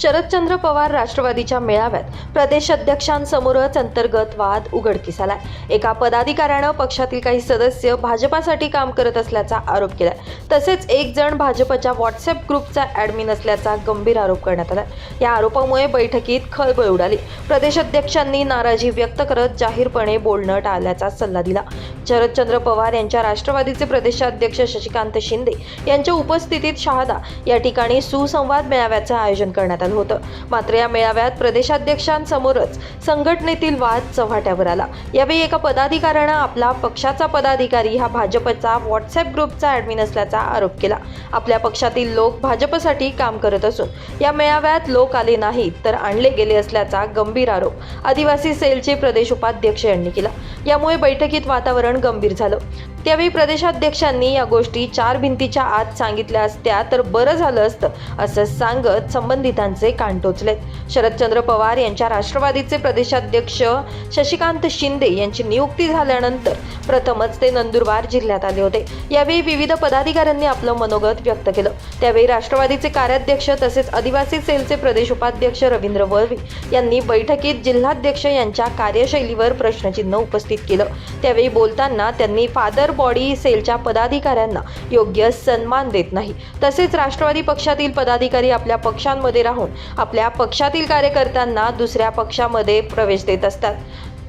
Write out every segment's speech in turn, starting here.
शरदचंद्र पवार राष्ट्रवादीच्या मेळाव्यात प्रदेशाध्यक्षांसमोरच अंतर्गत वाद उघडकीस आलाय. एका पदाधिकाऱ्यानं पक्षातील काही सदस्य भाजपासाठी काम करत असल्याचा आरोप केलाय. तसेच एक जण भाजपच्या व्हॉट्सअप ग्रुपचा ॲडमिन असल्याचा गंभीर आरोप करण्यात आला या आरोपामुळे बैठकीत खळबळ उडाली. प्रदेशाध्यक्षांनी नाराजी व्यक्त करत जाहीरपणे बोलणं टाळल्याचा सल्ला दिला. शरदचंद्र पवार यांच्या राष्ट्रवादीचे प्रदेशाध्यक्ष शशिकांत शिंदे यांच्या उपस्थितीत शहादा या ठिकाणी सुसंवाद मेळाव्याचं आयोजन करण्यात आलं. होतं. मात्र या मेळाव्यात प्रदेशाध्यक्षांसमोरच संघटनेतील वाद चव्हाट्यावर आला. यावेळी एका पदाधिकाऱ्यानं आपला पक्षाचा पदाधिकारी हा भाजपचा व्हॉट्सअप ग्रुपचा ॲडमिन असल्याचा आरोप केला. आपल्या पक्षातील लोक भाजपसाठी काम करत असून या मेळाव्यात लोक आले नाहीत तर आणले गेले असल्याचा गंभीर आरोप आदिवासी सेलचे प्रदेश उपाध्यक्ष यांनी केला. यामुळे बैठकीत वातावरण गंभीर झालं. त्यावेळी प्रदेशाध्यक्षांनी या गोष्टी चार भिंतीच्या आत सांगितल्या असत्या तर बरं झालं असतं असं सांगत संबंधितांचे कान टोचलेत. शरदचंद्र पवार यांच्या राष्ट्रवादीचे प्रदेशाध्यक्ष शशिकांत शिंदे यांची नियुक्ती झाल्यानंतर प्रथमच ते नंदुरबार जिल्ह्यात आले होते. यावेळी विविध पदाधिकाऱ्यांनी आपलं मनोगत व्यक्त केलं. त्यावेळी राष्ट्रवादीचे कार्याध्यक्ष तसेच आदिवासी सेलचे प्रदेश उपाध्यक्ष रवींद्र वळवी यांनी बैठकीत जिल्हाध्यक्ष यांच्या कार्यशैलीवर प्रश्नचिन्ह उपस्थित केलं. त्यावेळी बोलताना त्यांनी फादर बॉडी सेलच्या पदाधिकाऱ्यांना योग्य सन्मान देत नाही. तसेच राष्ट्रवादी पक्षातील पदाधिकारी आपल्या पक्षांमध्ये राहून आपल्या पक्षातील कार्यकर्त्यांना दुसऱ्या पक्षामध्ये प्रवेश देत असतात.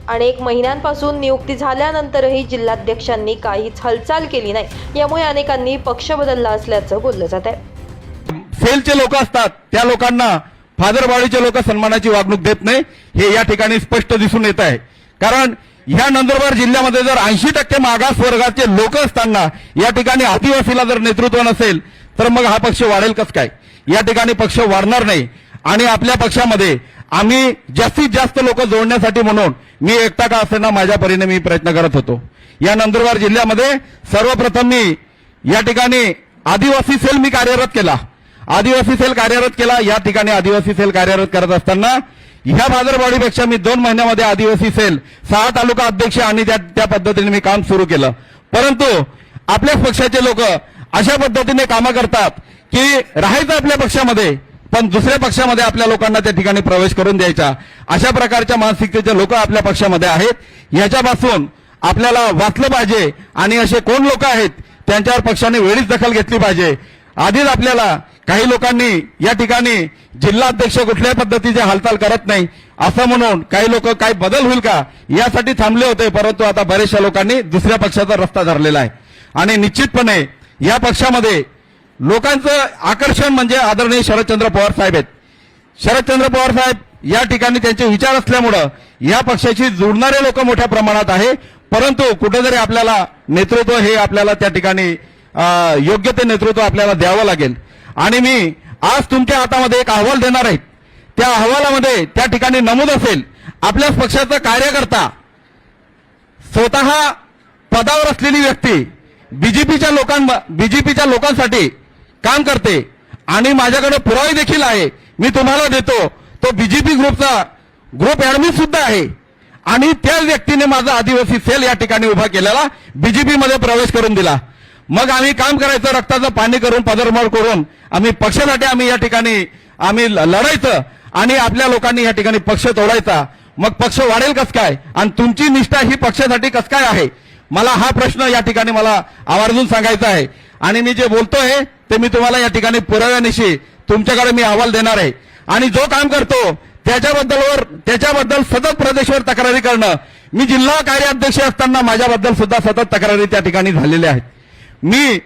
अनेक महिन्यांपासून नियुक्ती झाल्यानंतरही जिल्हाध्यक्षांनी काहीच हालचाल केली नाही. यामुळे अनेकांनी पक्ष बदलला असल्याचं बोललं जात आहे. सेलचे लोक असतात. त्या लोकांना फादरवाडीचे लोक सन्मानाची वागणूक देत नाही हे या ठिकाणी स्पष्ट दिसून येत आहे. कारण या नंदुरबार जिल्ह्यामध्ये जर ऐंशी टक्के मागास वर्गाचे लोक असताना या ठिकाणी आदिवासीला जर नेतृत्व नसेल तर मग हा पक्ष वाढेल कस काय? या ठिकाणी पक्ष वाढणार नाही. आणि आपल्या पक्षामध्ये आम्ही जास्तीत जास्त लोक जोडण्यासाठी म्हणून मी एकटा का असताना माझ्या परीने मी प्रयत्न करत होतो. या नंदुरबार जिल्ह्यामध्ये सर्वप्रथम मी या ठिकाणी आदिवासी सेल मी कार्यरत केला. आदिवासी सेल कार्यरत केला. या ठिकाणी आदिवासी सेल कार्यरत करत असताना ह्या बाजारवाडीपेक्षा मी दोन महिन्यामध्ये आदिवासी सेल सहा तालुका अध्यक्ष आणि त्या त्या पद्धतीने मी काम सुरू केलं. परंतु आपल्याच पक्षाचे लोक अशा पद्धतीने कामं करतात की राहायचं आपल्या पक्षामध्ये पण दुसऱ्या पक्षामध्ये आपल्या लोकांना त्या ठिकाणी प्रवेश करून द्यायचा. अशा प्रकारच्या मानसिकतेचे लोक आपल्या पक्षामध्ये आहेत. याच्यापासून आपल्याला वाचलं पाहिजे आणि असे कोण लोक आहेत त्यांच्यावर पक्षाने वेळीच दखल घेतली पाहिजे. आधीच आपल्याला काही लोकांनी या ठिकाणी जिल्हाध्यक्ष कुठल्याही पद्धतीची हालचाल करत नाही. असं म्हणून काही लोक काय बदल होईल का? यासाठी थांबले होते परंतु आता बरेचशा लोकांनी दुसऱ्या पक्षाचा रस्ता धरलेला आहे. आणि निश्चितपणे या पक्षामध्ये लोकांचं आकर्षण म्हणजे आदरणीय शरदचंद्र पवार साहेब आहेत. शरदचंद्र पवार साहेब या ठिकाणी त्यांचे विचार असल्यामुळं या पक्षाशी जुळणारे लोक मोठ्या प्रमाणात आहे. परंतु कुठेतरी आपल्याला नेतृत्व हे आपल्याला त्या ठिकाणी योग्य ते नेतृत्व आपल्याला द्यावं लागेल. आणि मी आज तुमच्या हातामध्ये एक अहवाल देणार आहे. त्या अहवालामध्ये त्या ठिकाणी नमूद असेल आपल्याच पक्षाचा कार्यकर्ता स्वतः पदावर असलेली व्यक्ती बीजेपीच्या लोकां बीजेपीच्या लोकांसाठी काम करते आणि माझ्याकडे पुरावे देखील आहे. मी तुम्हाला देतो तो बीजेपी ग्रुपचा ग्रुप ऍडमिन सुद्धा आहे. आणि त्या व्यक्तीने माझा आदिवासी सेल या ठिकाणी उभा केलेला बीजेपीमध्ये प्रवेश करून दिला. मग आम्ही काम करायचं रक्ताचं पाणी करून पदरमोड करून आम्ही पक्षासाठी आम्ही या ठिकाणी आम्ही ल- लढायचं आणि आपल्या लोकांनी या ठिकाणी पक्ष तोडायचा. मग पक्ष वाढेल कस काय? आणि तुमची निष्ठा ही पक्षासाठी कस काय आहे? मला हा प्रश्न या ठिकाणी मला आवर्जून सांगायचा आहे. आणि मी जे बोलतोय ते मी तुम्हाला या ठिकाणी पुराव्यानिशी तुमच्याकडे मी अहवाल देणार आहे. आणि जो काम करतो त्याच्याबद्दलवर त्याच्याबद्दल सतत प्रदेशवर तक्रारी करणं. मी जिल्हा कार्याध्यक्ष असताना माझ्याबद्दल सुद्धा सतत तक्रारी त्या ठिकाणी झालेल्या आहेत. मी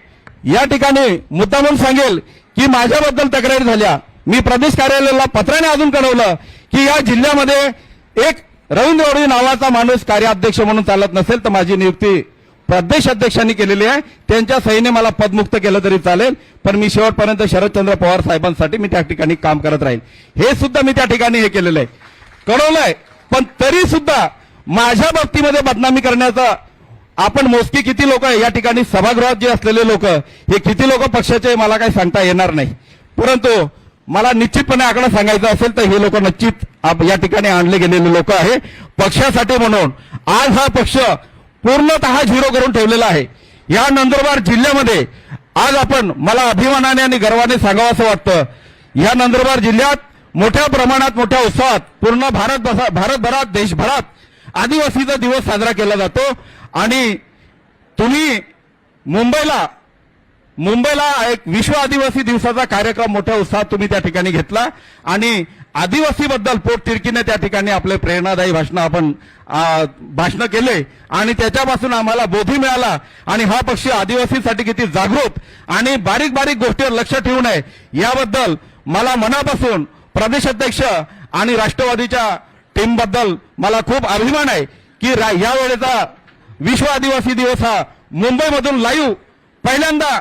या ठिकाणी मुद्दामून सांगेल की माझ्याबद्दल तक्रारी झाल्या. मी प्रदेश कार्यालयाला पत्राने अजून कळवलं की या जिल्ह्यामध्ये एक रवींद्र ओढी नावाचा माणूस कार्याध्यक्ष म्हणून चालत नसेल तर माझी नियुक्ती प्रदेश अध्यक्षांनी केलेली आहे. त्यांच्या सहीने मला पदमुक्त केलं तरी चालेल पण मी शेवटपर्यंत शरदचंद्र पवार साहेबांसाठी मी त्या ठिकाणी काम करत राहील. हे सुद्धा मी त्या ठिकाणी हे केलेलं आहे. कळवलंय पण तरी सुद्धा माझ्या बाबतीमध्ये बदनामी करण्याचा आपण मोजकी किती लोक या ठिकाणी सभागृहात जे असलेले लोक हे किती लोक पक्षाचे मला काही सांगता येणार नाही. परंतु मला निश्चितपणे आकडा सांगायचा असेल तर हे लोक निश्चित या ठिकाणी आणले गेलेले लोक आहे. पक्षासाठी म्हणून आज हा पक्ष पूर्णतः झिरो करून ठेवलेला आहे. या नंदुरबार जिल्ह्यामध्ये आज आपण मला अभिमानाने आणि गर्वाने सांगावं असं वाटतं. या नंदुरबार जिल्ह्यात मोठ्या प्रमाणात मोठ्या उत्सवात पूर्ण भारत भारतभरात देशभरात आदिवासीचा दिवस साजरा केला जातो. आणि तुम्ही मुंबईला मुंबईला एक विश्व आदिवासी दिवसाचा कार्यक्रम मोठ्या उत्साहात तुम्ही त्या ठिकाणी घेतला. आणि आदिवासीबद्दल पोटतिरकीने त्या ठिकाणी आपले प्रेरणादायी भाषण आपण भाषण केले. आणि त्याच्यापासून आम्हाला बोधी मिळाला. आणि हा पक्ष आदिवासीसाठी किती जागृत आणि बारीक बारीक गोष्टीवर लक्ष ठेवू नये याबद्दल मला मनापासून प्रदेशाध्यक्ष आणि राष्ट्रवादीच्या टीमबद्दल मला खूप अभिमान आहे की रा- या वेळेचा विश्व आदिवासी दिवस हा मुंबईमधून लाईव्ह पहिल्यांदा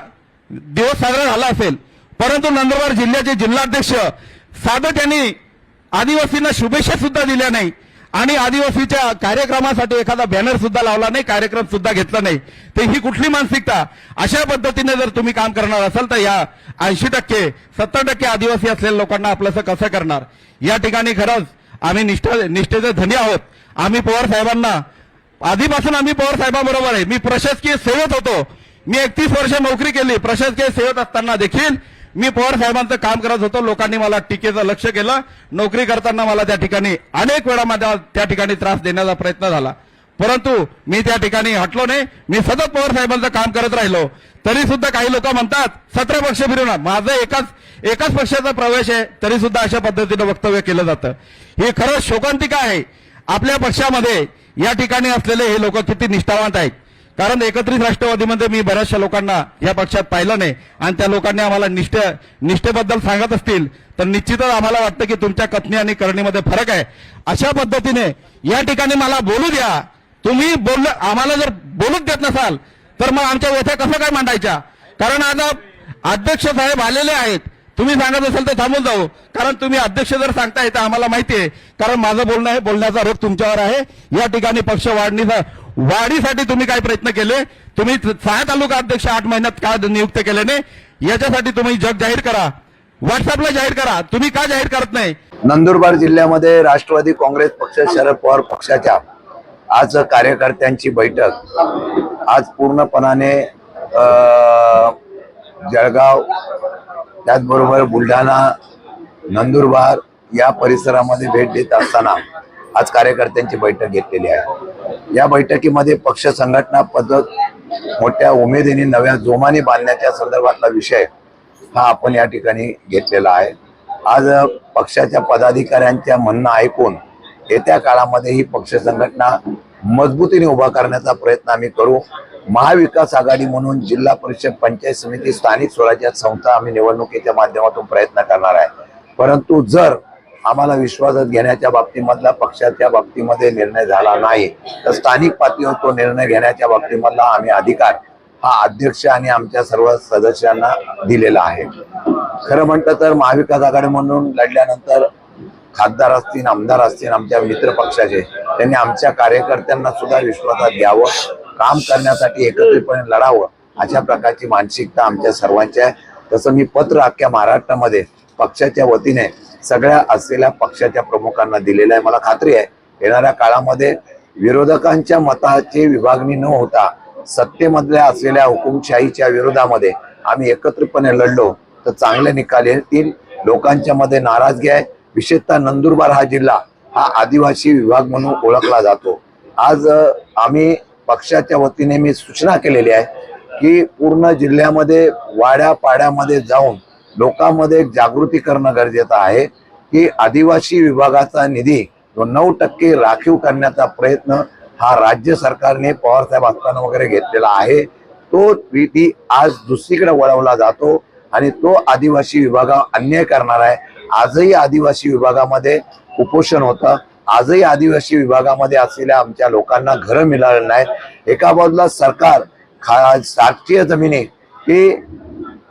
दिवस साजरा झाला असेल. परंतु नंदुरबार जिल्ह्याचे जिल्हाध्यक्ष साधक यांनी आदिवासींना शुभेच्छा सुद्धा दिल्या नाही आणि आदिवासीच्या कार्यक्रमासाठी एखादा बॅनर सुद्धा लावला नाही कार्यक्रम सुद्धा घेतला नाही. तर ही कुठली मानसिकता? अशा पद्धतीने जर तुम्ही काम करणार असाल तर या ऐंशी टक्के सत्तर टक्के आदिवासी असलेल्या लोकांना आपलंसं कसं करणार? या ठिकाणी खरंच आम्ही निष्ठा निष्ठेचे धनी आहोत. आम्ही पवार साहेबांना आधीपासून आम्ही पवार साहेबांबरोबर आहे. मी प्रशासकीय सेवेत होतो. मी एकतीस वर्ष नोकरी केली. प्रशासकीय सेवेत असताना देखील मी पवार साहेबांचं काम करत होतो. लोकांनी मला टीकेचं लक्ष केलं. नोकरी करताना मला त्या ठिकाणी अनेक वेळा माझ्या त्या ठिकाणी त्रास देण्याचा प्रयत्न झाला. परंतु मी त्या ठिकाणी हटलो नाही. मी सतत पवार साहेबांचं काम करत राहिलो. तरी सुद्धा काही लोक म्हणतात सतरा पक्ष फिरून माझं एकाच एकाच पक्षाचा प्रवेश आहे तरी सुद्धा अशा पद्धतीनं वक्तव्य केलं जातं. ही खरंच शोकांतिका आहे. आपल्या पक्षामध्ये या ठिकाणी असलेले हे लोक किती निष्ठावंत आहेत. कारण एकत्रित राष्ट्रवादीमध्ये मी बऱ्याचशा लोकांना या पक्षात पाहिलं नाही. आणि त्या लोकांनी आम्हाला निष्ठे निष्ठेबद्दल सांगत असतील तर निश्चितच आम्हाला वाटतं की तुमच्या कथनी आणि करणीमध्ये फरक आहे. अशा पद्धतीने या ठिकाणी मला बोलू द्या. तुम्ही बोल आम्हाला जर बोलूच देत नसाल तर मग आमच्या व्यथा कसं काय मांडायच्या? कारण आता अध्यक्ष साहेब आलेले आहेत. तुम्ही सांगत असाल तर थांबून जाऊ. कारण तुम्ही अध्यक्ष जर सांगताय तर आम्हाला माहिती आहे. कारण माझं बोलणं आहे बोलण्याचा रोग तुमच्यावर आहे. या ठिकाणी पक्ष वाढणीचा वाढीसाठी तुम्ही काय प्रयत्न केले. तुम्ही सहा तालुका अध्यक्ष आठ महिन्यात का नियुक्त केले नाही याच्यासाठी तुम्ही जग जाहीर करा. व्हॉट्सअपला जाहीर करा. तुम्ही का जाहीर करत नाही? नंदुरबार जिल्ह्यामध्ये राष्ट्रवादी काँग्रेस पक्ष शरद पवार पक्षाच्या आज कार्यकर्त्यांची बैठक आज पूर्णपणाने जळगाव त्याचबरोबर बुलढाणा नंदुरबार या परिसरामध्ये भेट देत असताना आज कार्यकर्त्यांची बैठक घेतलेली आहे. या बैठकीमध्ये पक्ष संघटना पद्धत मोठ्या उमेदीने नव्या जोमाने बांधण्याच्या संदर्भातला विषय हा आपण या ठिकाणी घेतलेला आहे. आज पक्षाच्या पदाधिकाऱ्यांच्या म्हणणं ऐकून येत्या काळामध्ये ही पक्ष संघटना मजबूतीने उभा करण्याचा प्रयत्न आम्ही करू. महाविकास आघाडी म्हणून जिल्हा परिषद पंचायत समिती स्थानिक स्वराज्य संस्था आम्ही निवडणुकीच्या माध्यमातून प्रयत्न करणार आहे. परंतु जर आम्हाला विश्वासात घेण्याच्या बाबतीमधला पक्षाच्या बाबतीमध्ये निर्णय झाला नाही तर स्थानिक पातळीवर तो निर्णय घेण्याच्या बाबतीमधला आम्ही अधिकार हा अध्यक्ष आणि आमच्या सर्व सदस्यांना दिलेला आहे. खरं म्हटलं तर महाविकास आघाडी म्हणून लढल्यानंतर खासदार असतील आमदार असतील आमच्या मित्र पक्षाचे त्यांनी आमच्या कार्यकर्त्यांना सुद्धा विश्वासात घ्यावं काम करण्यासाठी एकत्रितपणे लढावं अशा प्रकारची मानसिकता आमच्या सर्वांची आहे. तसं मी पत्र अख्ख्या महाराष्ट्रामध्ये पक्षाच्या वतीने सगळ्या असलेल्या पक्षाच्या प्रमुखांना दिलेलं आहे. मला खात्री आहे येणाऱ्या काळामध्ये विरोधकांच्या मताची विभागणी न होता सत्तेमधल्या असलेल्या हुकुमशाहीच्या विरोधामध्ये आम्ही एकत्रितपणे लढलो तर चांगले निकाल येतील लोकांच्या मध्ये नाराजगी आहे विशेषतः नंदुरबार हा जिल्हा हा आदिवासी विभाग म्हणून ओळखला जातो. आज आम्ही पक्षाच्या वतीने मी सूचना केलेली आहे की पूर्ण जिल्ह्यामध्ये वाड्या पाड्यामध्ये जाऊन लोकांमध्ये जागृती करणं गरजेचं आहे की आदिवासी विभागाचा निधी जो नऊ टक्के राखीव करण्याचा प्रयत्न हा राज्य सरकारने पवारसाहेब असताना वगैरे घेतलेला आहे. तो निधी आज दुसरीकडे वळवला जातो आणि तो आदिवासी विभागावर अन्याय करणार आहे. आजही आदिवासी विभागामध्ये कुपोषण होतं. आजही आदिवासी विभागामध्ये असलेल्या आमच्या लोकांना घरं मिळालेली नाहीत. एका बाजूला सरकार खा राष्ट्रीय जमिनी ही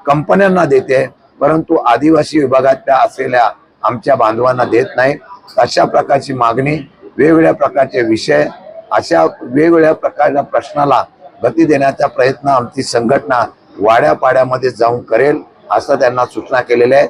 कंपन्यांना देते परंतु आदिवासी विभागातल्या असलेल्या आमच्या बांधवांना देत नाही. अशा प्रकारची मागणी वेगवेगळ्या प्रकारचे विषय अशा वेगवेगळ्या प्रकारच्या प्रश्नाला गती देण्याचा प्रयत्न आमची संघटना वाड्यापाड्यामध्ये जाऊन करेल असं त्यांना सूचना केलेल्या आहेत.